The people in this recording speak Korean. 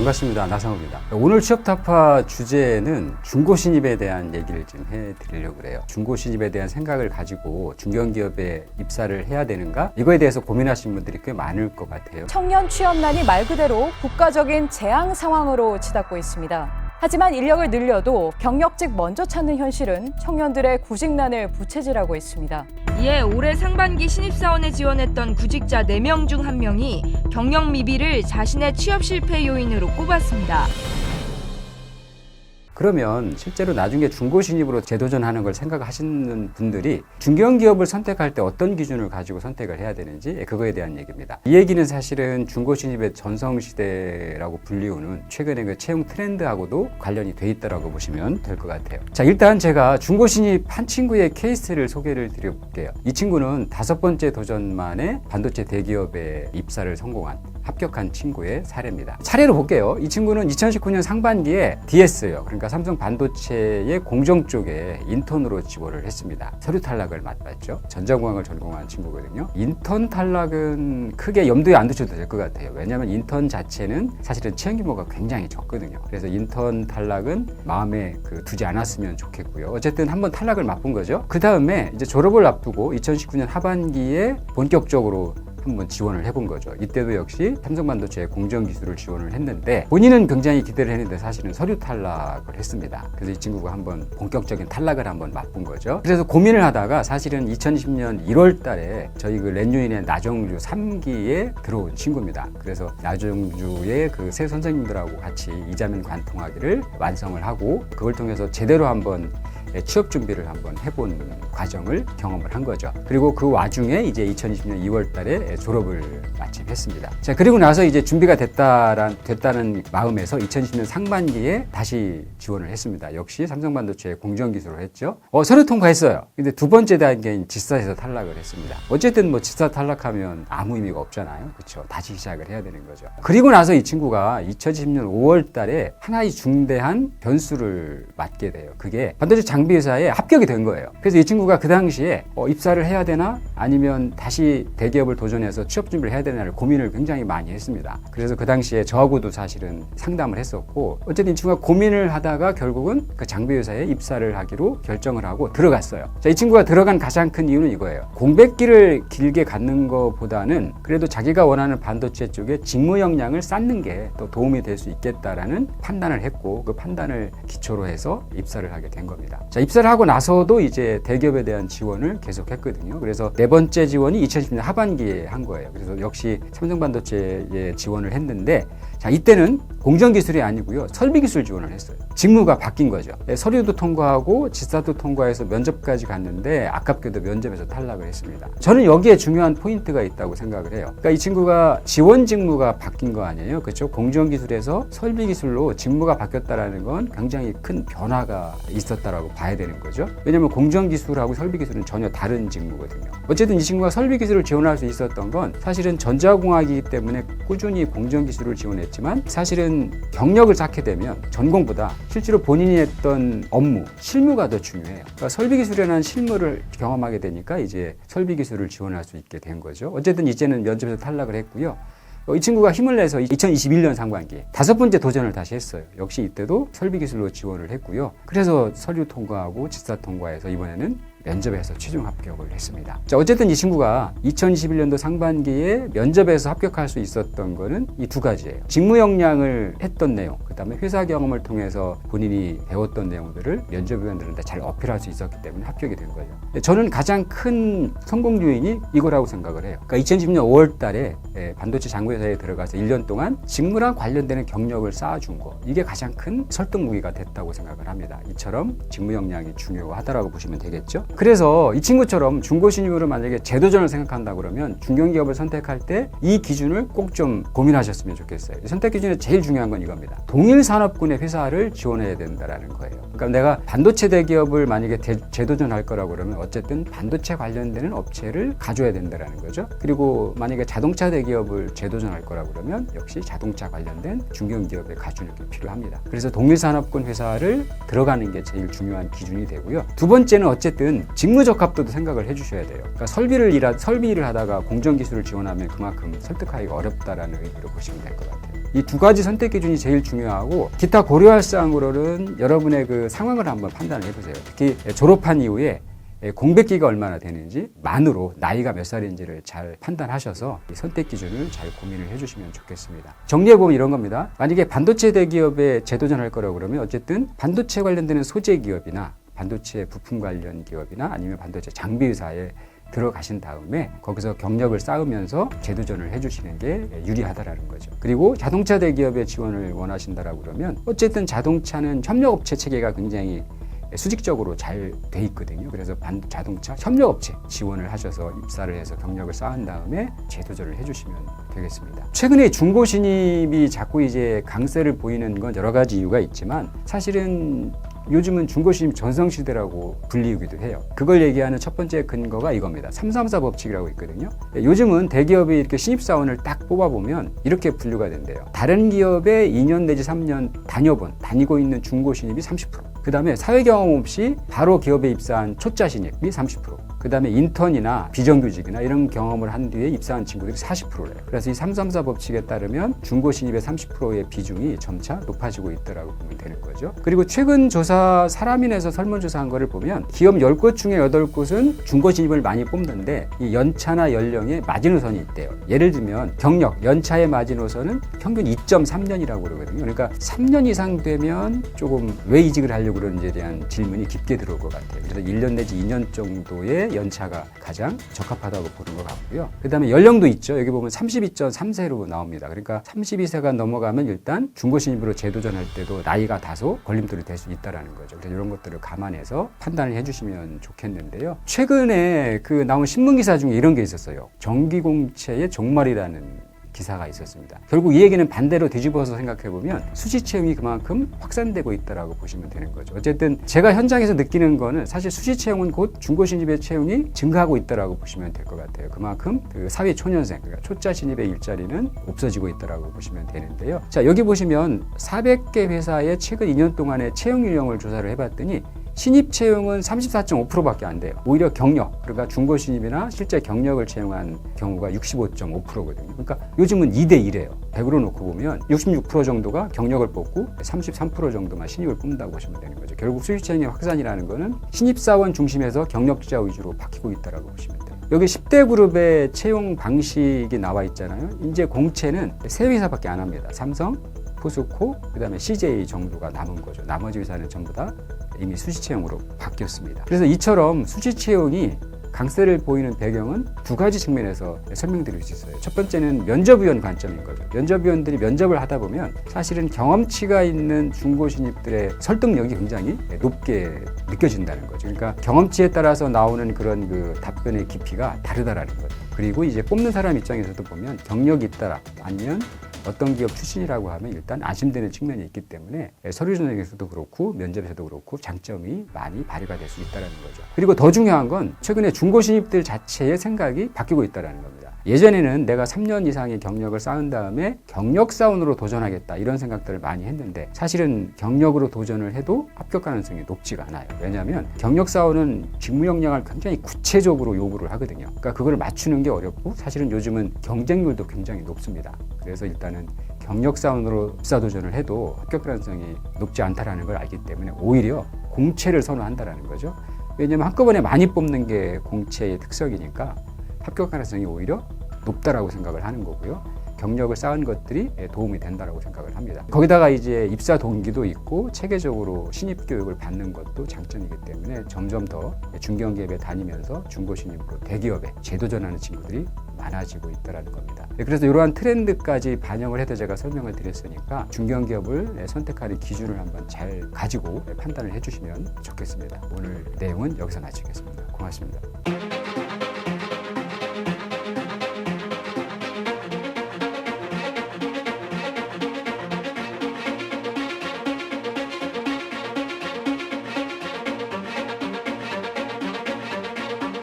반갑습니다. 나상호입니다. 오늘 취업타파 주제는 중고 신입에 대한 얘기를 좀 해드리려고 그래요. 중고 신입에 대한 생각을 가지고 중견기업에 입사를 해야 되는가? 이거에 대해서 고민하시는 분들이 꽤 많을 것 같아요. 청년 취업난이 말 그대로 국가적인 재앙 상황으로 치닫고 있습니다. 하지만 인력을 늘려도 경력직 먼저 찾는 현실은 청년들의 구직난을 부채질하고 있습니다. 이에 올해 상반기 신입사원에 지원했던 구직자 4명 중 1명이 경력 미비를 자신의 취업 실패 요인으로 꼽았습니다. 그러면 실제로 나중에 중고 신입으로 재도전하는 걸 생각하시는 분들이 중견 기업을 선택할 때 어떤 기준을 가지고 선택을 해야 되는지 그거에 대한 얘기입니다. 이 얘기는 사실은 중고 신입의 전성 시대라고 불리우는 최근의 그 채용 트렌드하고도 관련이 돼 있다라고 보시면 될 것 같아요. 자, 일단 제가 중고 신입 한 친구의 케이스를 소개를 드려 볼게요. 이 친구는 다섯 번째 도전 만에 반도체 대기업에 입사를 성공한 합격한 친구의 사례입니다. 차례로 볼게요. 이 친구는 2019년 상반기에 DS요. 그러니까 삼성 반도체의 공정 쪽에 인턴으로 지원을 했습니다. 서류 탈락을 맛봤죠. 전자공학을 전공한 친구거든요. 인턴 탈락은 크게 염두에 안 두셔도 될 것 같아요. 왜냐하면 인턴 자체는 사실은 채용 규모가 굉장히 적거든요. 그래서 인턴 탈락은 마음에 그 두지 않았으면 좋겠고요. 어쨌든 한번 탈락을 맛본 거죠. 그 다음에 이제 졸업을 앞두고 2019년 하반기에 본격적으로 한번 지원을 해본 거죠. 이때도 역시 삼성반도체 공정 기술을 지원을 했는데 본인은 굉장히 기대를 했는데 사실은 서류 탈락을 했습니다. 그래서 이 친구가 한번 본격적인 탈락을 한번 맛본 거죠. 그래서 고민을 하다가 사실은 2020년 1월 달에 저희 그 렌유인의 나정주 3기에 들어온 친구입니다. 그래서 나정주의 그 새 선생님들하고 같이 이자면 관통하기를 완성을 하고 그걸 통해서 제대로 한번 예, 취업 준비를 한번 해본 과정을 경험을 한 거죠. 그리고 그 와중에 이제 2020년 2월 달에 졸업을 마침 했습니다. 자, 그리고 나서 이제 준비가 됐다란, 됐다는 마음에서 2020년 상반기에 다시 지원을 했습니다. 역시 삼성반도체 공정기술을 했죠. 어, 서류 통과했어요. 근데 두 번째 단계인 지사에서 탈락을 했습니다. 어쨌든 뭐 지사 탈락하면 아무 의미가 없잖아요. 그렇죠. 다시 시작을 해야 되는 거죠. 그리고 나서 이 친구가 2020년 5월 달에 하나의 중대한 변수를 맞게 돼요. 그게 반도체 장비 회사에 합격이 된 거예요. 그래서 이 친구가 그 당시에 어, 입사를 해야 되나 아니면 다시 대기업을 도전해서 취업 준비를 해야 되나를 고민을 굉장히 많이 했습니다. 그래서 그 당시에 저하고도 사실은 상담을 했었고 어쨌든 이 친구가 고민을 하다가 결국은 그 장비 회사에 입사를 하기로 결정을 하고 들어갔어요. 자, 이 친구가 들어간 가장 큰 이유는 이거예요. 공백기를 길게 갖는 것보다는 그래도 자기가 원하는 반도체 쪽에 직무 역량을 쌓는 게 더 도움이 될 수 있겠다라는 판단을 했고 그 판단을 기초로 해서 입사를 하게 된 겁니다. 자, 입사를 하고 나서도 이제 대기업에 대한 지원을 계속했거든요. 그래서 네 번째 지원이 2010년 하반기에 한 거예요. 그래서 역시 삼성반도체에 지원을 했는데 자, 이때는 공정기술이 아니고요. 설비기술 지원을 했어요. 직무가 바뀐 거죠. 네, 서류도 통과하고 지사도 통과해서 면접까지 갔는데 아깝게도 면접에서 탈락을 했습니다. 저는 여기에 중요한 포인트가 있다고 생각을 해요. 그러니까 이 친구가 지원 직무가 바뀐 거 아니에요. 그렇죠? 공정기술에서 설비기술로 직무가 바뀌었다라는 건 굉장히 큰 변화가 있었다라고 봐야 되는 거죠. 왜냐하면 공정기술하고 설비기술은 전혀 다른 직무거든요. 어쨌든 이 친구가 설비기술을 지원할 수 있었던 건 사실은 전자공학이기 때문에 꾸준히 공정기술을 지원했 지만 사실은 경력을 쌓게 되면 전공보다 실제로 본인이 했던 업무, 실무가 더 중요해요. 그러니까 설비기술이라는 실무를 경험하게 되니까 이제 설비기술을 지원할 수 있게 된 거죠. 어쨌든 이제는 면접에서 탈락을 했고요. 어, 이 친구가 힘을 내서 2021년 상반기에 다섯 번째 도전을 다시 했어요. 역시 이때도 설비 기술로 지원을 했고요. 그래서 서류 통과하고 지사 통과해서 이번에는 면접에서 최종 합격을 했습니다. 자, 어쨌든 이 친구가 2021년도 상반기에 면접에서 합격할 수 있었던 거는 이 두 가지예요. 직무 역량을 했던 내용, 그 다음에 회사 경험을 통해서 본인이 배웠던 내용들을 면접위원들한테 잘 어필할 수 있었기 때문에 합격이 된 거죠. 저는 가장 큰 성공 요인이 이거라고 생각을 해요. 그러니까 2010년 5월 달에 예, 반도체 장구회사에 들어가서 1년 동안 직무랑 관련되는 경력을 쌓아준 거. 이게 가장 큰 설득 무기가 됐다고 생각을 합니다. 이처럼 직무 역량이 중요하다라고 보시면 되겠죠. 그래서 이 친구처럼 중고 신입으로 만약에 재도전을 생각한다 그러면 중견기업을 선택할 때 이 기준을 꼭 좀 고민하셨으면 좋겠어요. 선택 기준에 제일 중요한 건 이겁니다. 동일 산업군의 회사를 지원해야 된다라는 거예요. 그러니까 내가 반도체 대기업을 만약에 대, 재도전할 거라고 그러면 어쨌든 반도체 관련되는 업체를 가져야 된다라는 거죠. 그리고 만약에 자동차 대기업을 재도전할 거라고 그러면 역시 자동차 관련된 중견 기업에 가주는 게 필요합니다. 그래서 동일 산업군 회사를 들어가는 게 제일 중요한 기준이 되고요. 두 번째는 어쨌든 직무 적합도도 생각을 해주셔야 돼요. 그러니까 설비를 일하, 설비 일을 하다가 공정 기술을 지원하면 그만큼 설득하기가 어렵다라는 의미로 보시면 될 것 같아요. 이 두 가지 선택 기준이 제일 중요하고 기타 고려할 사항으로는 여러분의 그 상황을 한번 판단을 해보세요. 특히 졸업한 이후에 공백기가 얼마나 되는지 만으로 나이가 몇 살인지를 잘 판단하셔서 이 선택 기준을 잘 고민을 해주시면 좋겠습니다. 정리해보면 이런 겁니다. 만약에 반도체 대기업에 재도전할 거라고 그러면 어쨌든 반도체 관련되는 소재 기업이나 반도체 부품 관련 기업이나 아니면 반도체 장비 회사에 들어가신 다음에 거기서 경력을 쌓으면서 재도전을 해주시는 게 유리하다라는 거죠. 그리고 자동차 대기업에 지원을 원하신다라고 그러면 어쨌든 자동차는 협력업체 체계가 굉장히 수직적으로 잘 돼 있거든요. 그래서 반 자동차 협력업체 지원을 하셔서 입사를 해서 경력을 쌓은 다음에 재도전을 해주시면 되겠습니다. 최근에 중고 신입이 자꾸 이제 강세를 보이는 건 여러 가지 이유가 있지만 사실은 요즘은 중고 신입 전성시대라고 불리기도 해요. 그걸 얘기하는 첫 번째 근거가 이겁니다. 334 법칙이라고 있거든요. 요즘은 대기업이 이렇게 신입사원을 딱 뽑아보면 이렇게 분류가 된대요. 다른 기업에 2년 내지 3년 다녀본, 다니고 있는 중고 신입이 30%. 그 다음에 사회 경험 없이 바로 기업에 입사한 초짜 신입이 30%. 그 다음에 인턴이나 비정규직이나 이런 경험을 한 뒤에 입사한 친구들이 40%래요. 그래서 이 334 법칙에 따르면 중고 신입의 30%의 비중이 점차 높아지고 있다라고 보면 되는 거죠. 그리고 최근 조사 사람인에서 설문조사한 거를 보면 기업 10곳 중에 8곳은 중고 신입을 많이 뽑는데 이 연차나 연령에 마지노선이 있대요. 예를 들면 경력, 연차의 마지노선은 평균 2.3년이라고 그러거든요. 그러니까 3년 이상 되면 조금 왜 이직을 하려고 그러는지에 대한 질문이 깊게 들어올 것 같아요. 그래서 1년 내지 2년 정도의 연차가 가장 적합하다고 보는 것 같고요. 그 다음에 연령도 있죠. 여기 보면 32.3세로 나옵니다. 그러니까 32세가 넘어가면 일단 중고 신입으로 재도전할 때도 나이가 다소 걸림돌이 될 수 있다라는 거죠. 그래서 이런 것들을 감안해서 판단을 해주시면 좋겠는데요. 최근에 그 나온 신문 기사 중에 이런 게 있었어요. 정기공채의 종말이라는 기사가 있었습니다. 결국 이 얘기는 반대로 뒤집어서 생각해 보면 수시 채용이 그만큼 확산되고 있다라고 보시면 되는 거죠. 어쨌든 제가 현장에서 느끼는 거는 사실 수시 채용은 곧 중고 신입의 채용이 증가하고 있다라고 보시면 될 것 같아요. 그만큼 그 사회 초년생, 그러니까 초짜 신입의 일자리는 없어지고 있다라고 보시면 되는데요. 자 여기 보시면 400개 회사의 최근 2년 동안의 채용 유형을 조사를 해봤더니 신입 채용은 34.5%밖에 안 돼요. 오히려 경력, 그러니까 중고 신입이나 실제 경력을 채용한 경우가 65.5%거든요. 그러니까 요즘은 2대 1이에요. 100으로 놓고 보면 66% 정도가 경력을 뽑고 33% 정도만 신입을 뽑는다고 보시면 되는 거죠. 결국 수시 채용의 확산이라는 거는 신입 사원 중심에서 경력자 위주로 바뀌고 있다고 보시면 돼요. 여기 10대 그룹의 채용 방식이 나와 있잖아요. 이제 공채는 세 회사밖에 안 합니다. 삼성, 포스코, 그다음에 CJ 정도가 남은 거죠. 나머지 회사는 전부 다 이미 수시 채용으로 바뀌었습니다. 그래서 이처럼 수시 채용이 강세를 보이는 배경은 두 가지 측면에서 설명드릴 수 있어요. 첫 번째는 면접위원 관점인 거죠. 면접위원들이 면접을 하다 보면 사실은 경험치가 있는 중고 신입들의 설득력이 굉장히 높게 느껴진다는 거죠. 그러니까 경험치에 따라서 나오는 그런 그 답변의 깊이가 다르다라는 거죠. 그리고 이제 뽑는 사람 입장에서도 보면 경력이 있다라 아니면 어떤 기업 출신이라고 하면 일단 안심되는 측면이 있기 때문에 서류 전형에서도 그렇고 면접에서도 그렇고 장점이 많이 발휘가 될 수 있다는 거죠. 그리고 더 중요한 건 최근에 중고 신입들 자체의 생각이 바뀌고 있다는 겁니다. 예전에는 내가 3년 이상의 경력을 쌓은 다음에 경력 사원으로 도전하겠다 이런 생각들을 많이 했는데 사실은 경력으로 도전을 해도 합격 가능성이 높지가 않아요. 왜냐하면 경력 사원은 직무 역량을 굉장히 구체적으로 요구를 하거든요. 그러니까 그걸 맞추는 게 어렵고 사실은 요즘은 경쟁률도 굉장히 높습니다. 그래서 일단은 경력 사원으로 입사 도전을 해도 합격 가능성이 높지 않다라는 걸 알기 때문에 오히려 공채를 선호한다라는 거죠. 왜냐하면 한꺼번에 많이 뽑는 게 공채의 특성이니까 합격 가능성이 오히려 높다라고 생각을 하는 거고요. 경력을 쌓은 것들이 도움이 된다라고 생각을 합니다. 거기다가 이제 입사 동기도 있고 체계적으로 신입 교육을 받는 것도 장점이기 때문에 점점 더 중견기업에 다니면서 중고 신입으로 대기업에 재도전하는 친구들이 많아지고 있다라는 겁니다. 네, 그래서 이러한 트렌드까지 반영을 해서 제가 설명을 드렸으니까 중견기업을 선택하는 기준을 한번 잘 가지고 판단을 해주시면 좋겠습니다. 오늘 내용은 여기서 마치겠습니다. 고맙습니다.